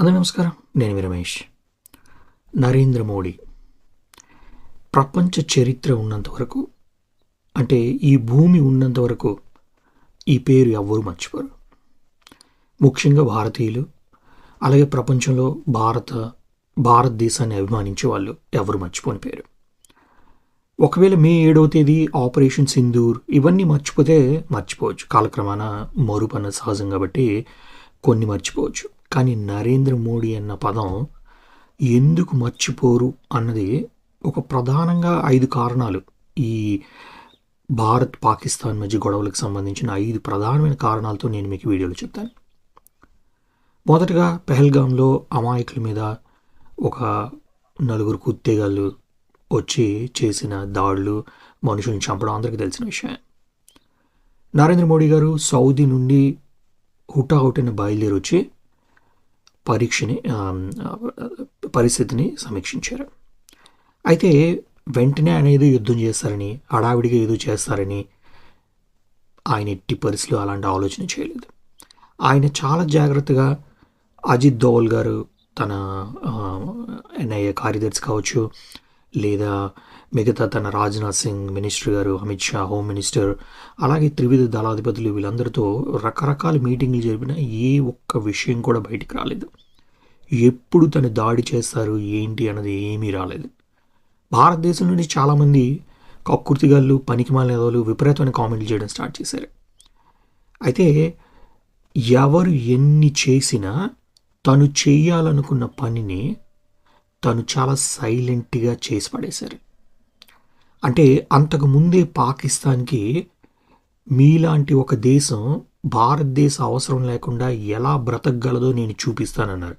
అందరూ నమస్కారం. నేను మీ రమేష్. నరేంద్ర మోడీ. ప్రపంచ చరిత్ర ఉన్నంత వరకు అంటే ఈ భూమి ఉన్నంత వరకు ఈ పేరు ఎవ్వరూ మర్చిపోరు. ముఖ్యంగా భారతీయులు అలాగే ప్రపంచంలో భారత భారతదేశాన్ని అభిమానించే వాళ్ళు ఎవరు మర్చిపోని పేరు. ఒకవేళ మే ఏడవ తేదీ ఆపరేషన్ సింధూర్ ఇవన్నీ మర్చిపోతే మర్చిపోవచ్చు. కాలక్రమాన మరుపన్న సహజం కాబట్టి కొన్ని మర్చిపోవచ్చు. కానీ నరేంద్ర మోడీ అన్న పదం ఎందుకు మర్చిపోరు అన్నది ఒక ప్రధానంగా ఐదు కారణాలు. ఈ భారత్ పాకిస్తాన్ మధ్య గొడవలకు సంబంధించిన ఐదు ప్రధానమైన కారణాలతో నేను మీకు వీడియోలో చెప్తాను. మొదటగా పెహల్గాంలో అమాయకుల మీద ఒక నలుగురు కుత్తేగాళ్ళు వచ్చి చేసిన దాడులు మనుషుల్ని చంపడం అందరికీ తెలిసిన విషయం. నరేంద్ర మోడీ గారు సౌదీ నుండి హుటాహుటిన బయలుదేరి వచ్చి పరీక్షని పరిస్థితిని సమీక్షించారు. అయితే వెంటనే ఆయన ఏదో యుద్ధం చేస్తారని హడావిడిగా ఏదో చేస్తారని ఆయన ఎట్టి పరిస్థితులు అలాంటి ఆలోచన చేయలేదు. ఆయన చాలా జాగ్రత్తగా అజిత్ దోవల్ గారు తన ఎన్ఐఏ కార్యదర్శి కావచ్చు లేదా మిగతా తన రాజ్నాథ్ సింగ్ మినిస్టర్ గారు అమిత్ షా హోమ్ మినిస్టర్ అలాగే త్రివిధ దళాధిపతులు వీళ్ళందరితో రకరకాల మీటింగ్లు జరిపిన ఏ ఒక్క విషయం కూడా బయటికి రాలేదు. ఎప్పుడు తను దాడి చేస్తారు ఏంటి అన్నది ఏమీ రాలేదు. భారతదేశం నుండి చాలామంది కక్కుర్తిగాళ్ళు పనికిమాలిన వాళ్ళు విపరీతమైన కామెంట్లు చేయడం స్టార్ట్ చేశారు. అయితే ఎవరు ఎన్ని చేసినా తను చేయాలనుకున్న పనిని తను చాలా సైలెంట్గా చేసి పడేశారు. అంటే అంతకు ముందే పాకిస్తాన్కి మీలాంటి ఒక దేశం భారతదేశ అవసరం లేకుండా ఎలా బ్రతకగలదో నేను చూపిస్తానన్నారు.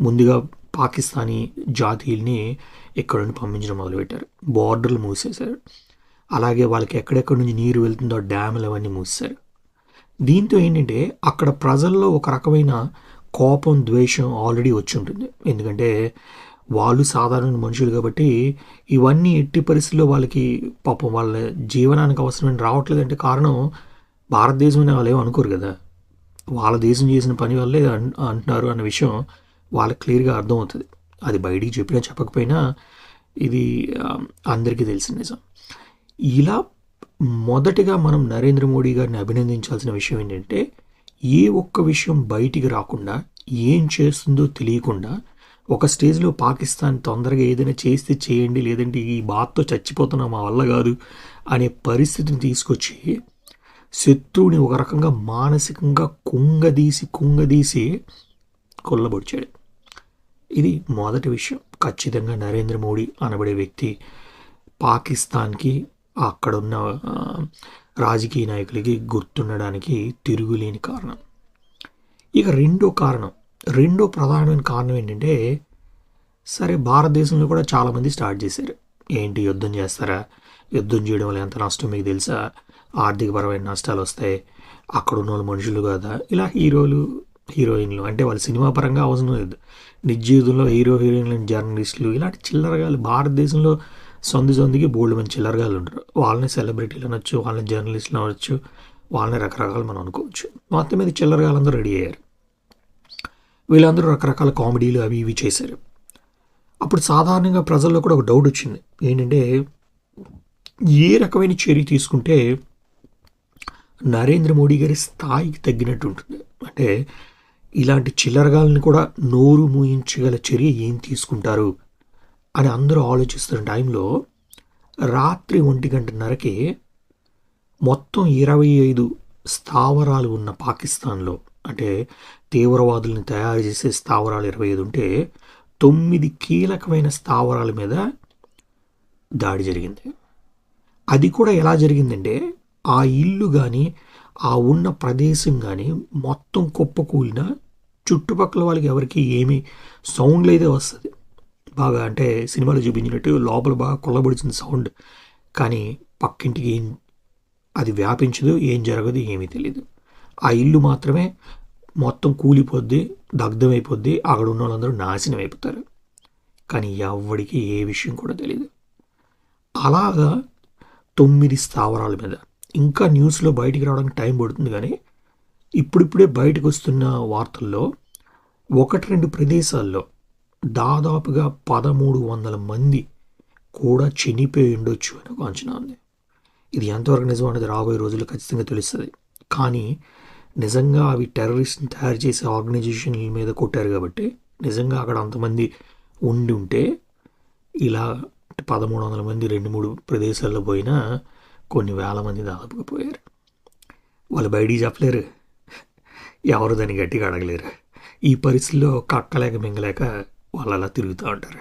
ముందుగా పాకిస్తానీ జాతీయుల్ని ఇక్కడ నుండి పంపించడం మొదలుపెట్టారు. బార్డర్లు మూసేశారు. అలాగే వాళ్ళకి ఎక్కడెక్కడి నుంచి నీరు వెళ్తుందో డ్యాములు అవన్నీ మూసేశారు. దీంతో ఏంటంటే అక్కడ ప్రజల్లో ఒక రకమైన కోపం ద్వేషం ఆల్రెడీ వచ్చి ఉంటుంది. ఎందుకంటే వాళ్ళు సాధారణ మనుషులు కాబట్టి ఇవన్నీ ఎట్టి పరిస్థితుల్లో వాళ్ళకి పాపం వాళ్ళ జీవనానికి అవసరమైన రావట్లేదంటే కారణం భారతదేశం అని వాళ్ళు ఏమో అనుకోరు కదా. వాళ్ళ దేశం చేసిన పని వల్లే అంటున్నారు అన్న విషయం వాళ్ళకి క్లియర్గా అర్థమవుతుంది. అది బయటికి చెప్పినా చెప్పకపోయినా ఇది అందరికీ తెలిసిన నిజం. ఇలా మొదటిగా మనం నరేంద్ర మోడీ గారిని అభినందించాల్సిన విషయం ఏంటంటే ఏ ఒక్క విషయం బయటికి రాకుండా ఏం చేస్తుందో తెలియకుండా ఒక స్టేజ్లో పాకిస్తాన్ తొందరగా ఏదైనా చేస్తే చేయండి లేదంటే ఈ బాధతో చచ్చిపోతున్నా మా వల్ల కాదు అనే పరిస్థితిని తీసుకొచ్చి శత్రువుని ఒక రకంగా మానసికంగా కుంగదీసి కుంగదీసి కొల్లబొడిచాడు. ఇది మొదటి విషయం. ఖచ్చితంగా నరేంద్ర మోడీ అనబడే వ్యక్తి పాకిస్తాన్కి అక్కడున్న రాజకీయ నాయకులకి గుర్తుండడానికి తిరుగులేని కారణం. ఇక రెండో కారణం. రెండో ప్రధానమైన కారణం ఏంటంటే సరే భారతదేశంలో కూడా చాలామంది స్టార్ట్ చేశారు. ఏంటి యుద్ధం చేస్తారా? యుద్ధం చేయడం వల్ల ఎంత నష్టం మీకు తెలుసా? ఆర్థికపరమైన నష్టాలు వస్తాయి. అక్కడ ఉన్న వాళ్ళు మనుషులు కదా? ఇలా హీరోలు హీరోయిన్లు అంటే వాళ్ళు సినిమా పరంగా అవసరం లేదు. నిజ జీవితంలో హీరో హీరోయిన్లు జర్నలిస్టులు ఇలాంటి చిల్లరగాలు భారతదేశంలో సొంది సొందికి బోల్డ్ మంది చిల్లరగాలు ఉంటారు. వాళ్ళని సెలబ్రిటీలు అనొచ్చు వాళ్ళని జర్నలిస్టులు అనొచ్చు వాళ్ళని రకరకాలు మనం అనుకోవచ్చు. మొత్తం మీద చిల్లరగాలందరూ రెడీ అయ్యారు. వీళ్ళందరూ రకరకాల కామెడీలు అవి ఇవి చేశారు. అప్పుడు సాధారణంగా ప్రజల్లో కూడా ఒక డౌట్ వచ్చింది. ఏంటంటే ఏ రకమైన చర్య తీసుకుంటే నరేంద్ర మోడీ గారి స్థాయికి తగ్గినట్టు ఉంటుంది? అంటే ఇలాంటి చిల్లరగాలను కూడా నోరు మూయించగల చర్య ఏం తీసుకుంటారు? అని అందరూ ఆలోచిస్తున్న టైంలో రాత్రి ఒంటి గంటన్నరకి మొత్తం ఇరవై ఐదు స్థావరాలు ఉన్న పాకిస్తాన్లో అంటే తీవ్రవాదుల్ని తయారు చేసే స్థావరాలు ఇరవై ఐదు ఉంటే తొమ్మిది కీలకమైన స్థావరాల మీద దాడి జరిగింది. అది కూడా ఎలా జరిగిందంటే ఆ ఇల్లు కానీ ఆ ఉన్న ప్రదేశం కానీ మొత్తం కుప్పకూలిన చుట్టుపక్కల వాళ్ళకి ఎవరికి ఏమీ సౌండ్లు అయితే వస్తుంది. బాగా అంటే సినిమాలో చూపించినట్టు లోపల బాగా కొల్లబడిచిన సౌండ్. కానీ పక్కింటికి ఏం అది వ్యాపించదు ఏం జరగదు ఏమీ తెలియదు ఆ ఇల్లు మాత్రమే మొత్తం కూలిపోద్ది దగ్ధమైపోద్ది అక్కడ ఉన్న వాళ్ళందరూ నాశనం అయిపోతారు కానీ ఎవడికి ఏ విషయం కూడా తెలియదు అలాగా తొమ్మిది స్థావరాల మీద. ఇంకా న్యూస్లో బయటికి రావడానికి టైం పడుతుంది కానీ ఇప్పుడిప్పుడే బయటకు వస్తున్న వార్తల్లో ఒకటి రెండు ప్రదేశాల్లో దాదాపుగా పదమూడు వందల మంది కూడా చనిపోయి ఉండొచ్చు అని ఒక అంచనా ఉంది. ఇది ఎంతవరకు నిజం అనేది రాబోయే రోజుల్లో ఖచ్చితంగా తెలుస్తుంది. కానీ నిజంగా అవి టెర్రరిస్ట్ని తయారు చేసే ఆర్గనైజేషన్ల మీద కొట్టారు కాబట్టి నిజంగా అక్కడ అంతమంది ఉండి ఉంటే ఇలా పదమూడు వందల మంది రెండు మూడు ప్రదేశాల్లో పోయినా కొన్ని వేల మంది దాదాపుగా పోయారు. వాళ్ళు బయటికి చెప్పలేరు. ఎవరు దాన్ని గట్టిగా అడగలేరు. ఈ పరిస్థితిలో కక్కలేక మింగలేక వాళ్ళు అలా తిరుగుతూ ఉంటారు.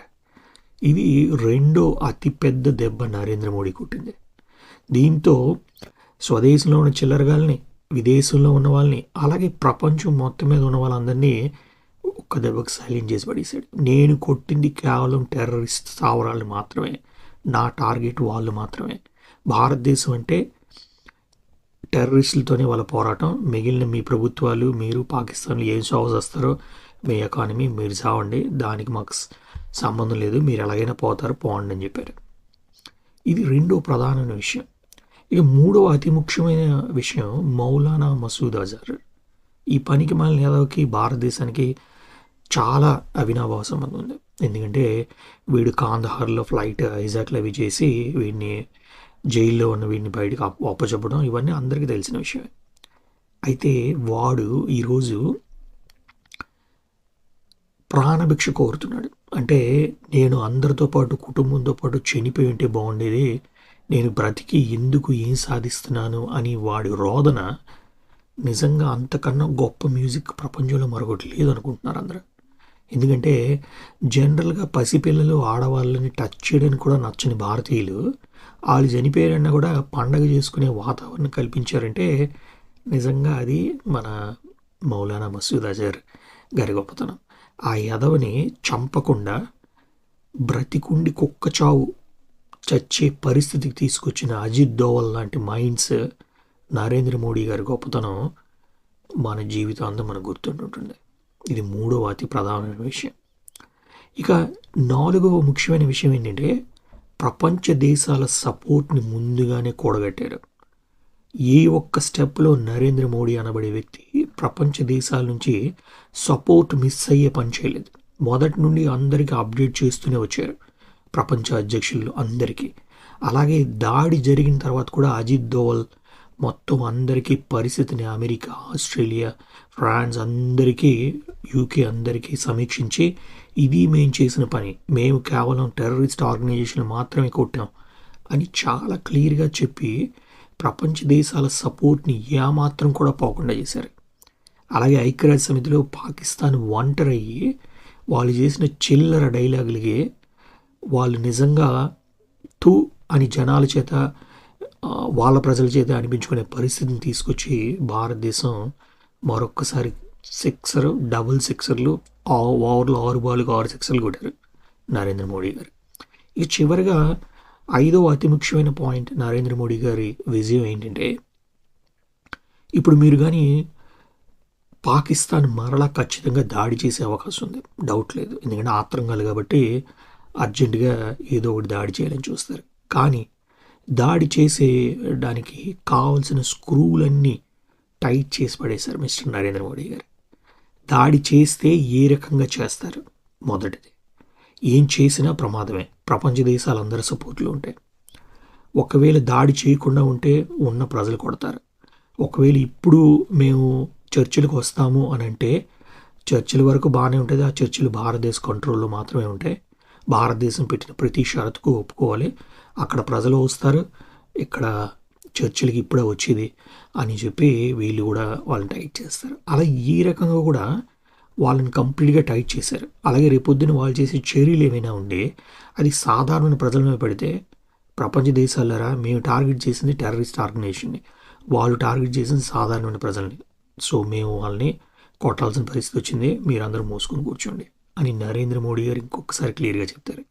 ఇది రెండో అతిపెద్ద దెబ్బ నరేంద్ర మోడీ కొట్టింది. దీంతో స్వదేశంలో ఉన్న చిల్లరగాల్ని విదేశంలో ఉన్న వాళ్ళని అలాగే ప్రపంచం మొత్తం మీద ఉన్న వాళ్ళందరినీ ఒక్క దెబ్బకి సైలెంట్ చేసి పడేశాడు. నేను కొట్టింది కేవలం టెర్రరిస్ట్ స్థావరాలు మాత్రమే నా టార్గెట్ వాళ్ళు మాత్రమే. భారతదేశం అంటే టెర్రరిస్టులతోనే వాళ్ళ పోరాటం. మిగిలిన మీ ప్రభుత్వాలు మీరు పాకిస్తాన్లో ఏం సాగు చేస్తారో మీ ఎకానమీ మీరు చావండి. దానికి మాకు సంబంధం లేదు. మీరు ఎలాగైనా పోతారు పోండి అని చెప్పారు. ఇది రెండో ప్రధానమైన విషయం. ఇక మూడవ అతి ముఖ్యమైన విషయం మౌలానా మసూద్ అజర్. ఈ పనికి మాలిన యాదవ్కి భారతదేశానికి చాలా అవినాభావ సంబంధం ఉంది ఎందుకంటే వీడు కాందహార్లో ఫ్లైట్ హైజాక్లు అవి చేసి వీడిని జైల్లో ఉన్న వీడిని బయటకు అప్- అప్పచెప్పడం ఇవన్నీ అందరికీ తెలిసిన విషయమే. అయితే వాడు ఈరోజు ప్రాణభిక్ష కోరుతున్నాడు. అంటే నేను అందరితో పాటు కుటుంబంతో పాటు చనిపోయి ఉంటే బాగుండేది నేను బ్రతికి ఎందుకు ఏం సాధిస్తున్నాను అని వాడి రోదన నిజంగా అంతకన్నా గొప్ప మ్యూజిక్ ప్రపంచంలో మరొకటి లేదనుకుంటున్నారు అందరూ. ఎందుకంటే జనరల్గా పసిపిల్లలు ఆడవాళ్ళని టచ్ చేయడానికి కూడా నచ్చని భారతీయులు వాళ్ళు చనిపోయారన్నా కూడా పండగ చేసుకునే వాతావరణం కల్పించారంటే నిజంగా అది మన మౌలానా మసూద్ అజర్ గారి గొప్పతనం. ఆ యదవని చంపకుండా బ్రతికుండి కుక్క చావు చచ్చే పరిస్థితికి తీసుకొచ్చిన అజిత్ దోవల్ లాంటి మైండ్స్ నరేంద్ర మోడీ గారి గొప్పతనం మన జీవితాంతం మనకు గుర్తుంటుంటుంది. ఇది మూడవ అతి ప్రధానమైన విషయం. ఇక నాలుగవ ముఖ్యమైన విషయం ఏంటంటే ప్రపంచ దేశాల సపోర్ట్ని ముందుగానే కూడగట్టారు. ఏ ఒక్క స్టెప్లో నరేంద్ర మోడీ అనబడే వ్యక్తి ప్రపంచ దేశాల నుంచి సపోర్ట్ మిస్ అయ్యే పని చేయలేదు. మొదటి నుండి అందరికీ అప్డేట్ చేస్తూనే వచ్చారు. ప్రపంచ అధ్యక్షులు అందరికీ. అలాగే దాడి జరిగిన తర్వాత కూడా అజిత్ దోవల్ మొత్తం అందరికీ పరిస్థితిని అమెరికా ఆస్ట్రేలియా ఫ్రాన్స్ అందరికీ యూకే అందరికీ సమీక్షించి ఇది మేము చేసిన పని. మేము కేవలం టెర్రరిస్ట్ ఆర్గనైజేషన్ మాత్రమే కొట్టాం అని చాలా క్లియర్గా చెప్పి ప్రపంచ దేశాల సపోర్ట్ని ఏమాత్రం కూడా పోకుండా చేశారు. అలాగే ఐక్యరాజ్య సమితిలో పాకిస్తాన్ ఒంటరయ్యి వాళ్ళు చేసిన చిల్లర డైలాగులకి వాళ్ళు నిజంగా తూ అని జనాల చేత వాళ్ళ ప్రజల చేత అనిపించుకునే పరిస్థితిని తీసుకొచ్చి భారతదేశం మరొక్కసారి సిక్సర్ డబుల్ సిక్సర్లు ఓవర్లు ఓవర్లో ఆరు బాల్కి ఆరు సిక్సర్లు కొట్టారు నరేంద్ర మోడీ గారు. ఇక చివరిగా ఐదవ అతి ముఖ్యమైన పాయింట్ నరేంద్ర మోడీ గారి విజయం ఏంటంటే ఇప్పుడు మీరు కానీ పాకిస్తాన్ మరలా ఖచ్చితంగా దాడి చేసే అవకాశం ఉంది. డౌట్ లేదు. ఎందుకంటే ఆత్రంగాలు కాబట్టి అర్జెంటుగా ఏదో ఒకటి దాడి చేయాలని చూస్తారు. కానీ దాడి చేసేయడానికి కావలసిన స్క్రూలన్నీ టైట్ చేసి పడేశారు మిస్టర్ నరేంద్ర మోడీ గారు. దాడి చేస్తే ఏ రకంగా చేస్తారు? మొదటిది ఏం చేసినా ప్రమాదమే. ప్రపంచ దేశాలందరి సపోర్ట్లు ఉంటాయి. ఒకవేళ దాడి చేయకుండా ఉంటే ఉన్న ప్రజలు కొడతారు. ఒకవేళ ఇప్పుడు మేము చర్చిలకు వస్తాము అని అంటే చర్చిల వరకు బాగానే ఉంటుంది. ఆ చర్చిలు భారతదేశ కంట్రోల్లో మాత్రమే ఉంటాయి. భారతదేశం పెట్టిన ప్రతి షరతుకు ఒప్పుకోవాలి. అక్కడ ప్రజలు వస్తారు. ఇక్కడ చర్చిలకి ఇప్పుడే వచ్చేది అని చెప్పి వీళ్ళు కూడా వాళ్ళని టైట్ చేస్తారు. అలా ఈ రకంగా కూడా వాళ్ళని కంప్లీట్గా టైట్ చేశారు. అలాగే రేపొద్దున వాళ్ళు చేసే చర్యలు ఏమైనా ఉండి అది సాధారణ ప్రజల మీద పెడితే ప్రపంచ దేశాలరా మేము టార్గెట్ చేసింది టెర్రరిస్ట్ ఆర్గనైజేషన్ని వాళ్ళు టార్గెట్ చేసింది సాధారణమైన ప్రజల్ని. సో మేము వాళ్ళని కొట్టాల్సిన పరిస్థితి వచ్చింది. మీరందరూ మోసుకొని కూర్చోండి. అని నరేంద్ర మోడీ గారు ఇంకొకసారి క్లియర్గా చెప్తారు.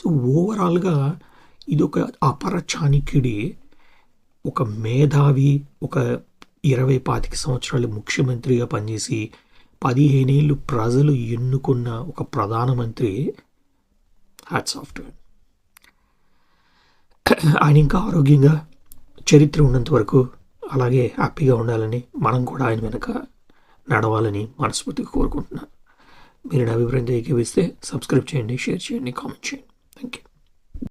సో ఓవరాల్గా ఇది ఒక అపర చాణిక్యుడి ఒక మేధావి ఒక ఇరవై పాతిక సంవత్సరాలు ముఖ్యమంత్రిగా పనిచేసి పదిహేనేళ్ళు ప్రజలు ఎన్నుకున్న ఒక ప్రధానమంత్రి హ్యాట్ సాఫ్ట్వేర్. ఆయన ఇంకా ఆరోగ్యంగా చరిత్ర ఉన్నంత వరకు అలాగే హ్యాపీగా ఉండాలని మనం కూడా ఆయన వెనక నడవాలని మనస్ఫూర్తిగా కోరుకుంటున్నాను. మీరు నా అభిప్రాయంతో ఏకీవిస్తే సబ్స్క్రైబ్ చేయండి షేర్ చేయండి కామెంట్ చేయండి. Thank you